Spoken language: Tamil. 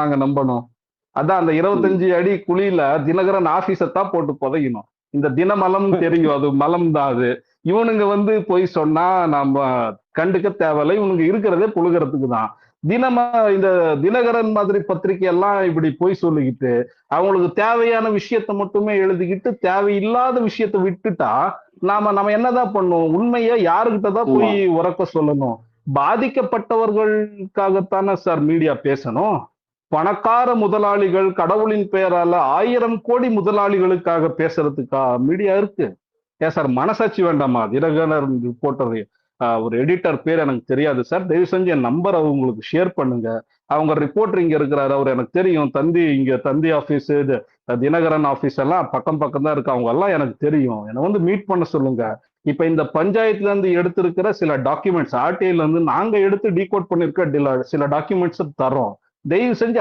நாங்க நம்பணும். அதான் அந்த இருபத்தஞ்சு அடி குழியில தினகரன் ஆபீஸை தான் போட்டு புதைக்கணும் இந்த தினமலம் தெரியும். அது மலம் தான் அது. இவனுங்க வந்து போய் சொன்னா நம்ம கண்டுக்க தேவையில்லை. இவனுங்க இருக்கிறதே புழுகிறதுக்கு தான். தினம இந்த தினகரன் மாதிரி பத்திரிக்கை எல்லாம் இப்படி போய் சொல்லிக்கிட்டு அவங்களுக்கு தேவையான விஷயத்த மட்டுமே எழுதிக்கிட்டு தேவையில்லாத விஷயத்த விட்டுட்டா நாம நம்ம என்னதான் பண்ணுவோம்? உண்மையை யாருக்கிட்ட தான் போய் உறக்க சொல்லணும்? பாதிக்கப்பட்டவர்களுக்காகத்தானே சார் மீடியா பேசணும்? பணக்கார முதலாளிகள் கடவுளின் பெயரால ஆயிரம் கோடி முதலாளிகளுக்காக பேசுறதுக்கா மீடியா இருக்கு? ஏன் சார் மனசாட்சி வேண்டாமா? தினகரன் ரிப்போர்ட்டர் ஒரு எடிட்டர் பேர் எனக்கு தெரியாது சார். தயவு செஞ்சு என் நம்பர் உங்களுக்கு ஷேர் பண்ணுங்க. அவங்க ரிப்போர்ட்டர் இங்க இருக்கிறாரு அவர் எனக்கு தெரியும். தந்தி இங்க தந்தி ஆபீஸ் இது தினகரன் ஆபீஸ் எல்லாம் பக்கம் பக்கம் தான் இருக்கு. அவங்க எல்லாம் எனக்கு தெரியும். என்னை வந்து மீட் பண்ண சொல்லுங்க. இப்ப இந்த பஞ்சாயத்துல இருந்து எடுத்திருக்கிற சில டாக்குமெண்ட்ஸ் ஆர்டிஐல இருந்து நாங்க எடுத்து டீகோட் பண்ணிருக்க சில டாக்குமெண்ட்ஸ் தரோம் தயவு செஞ்சு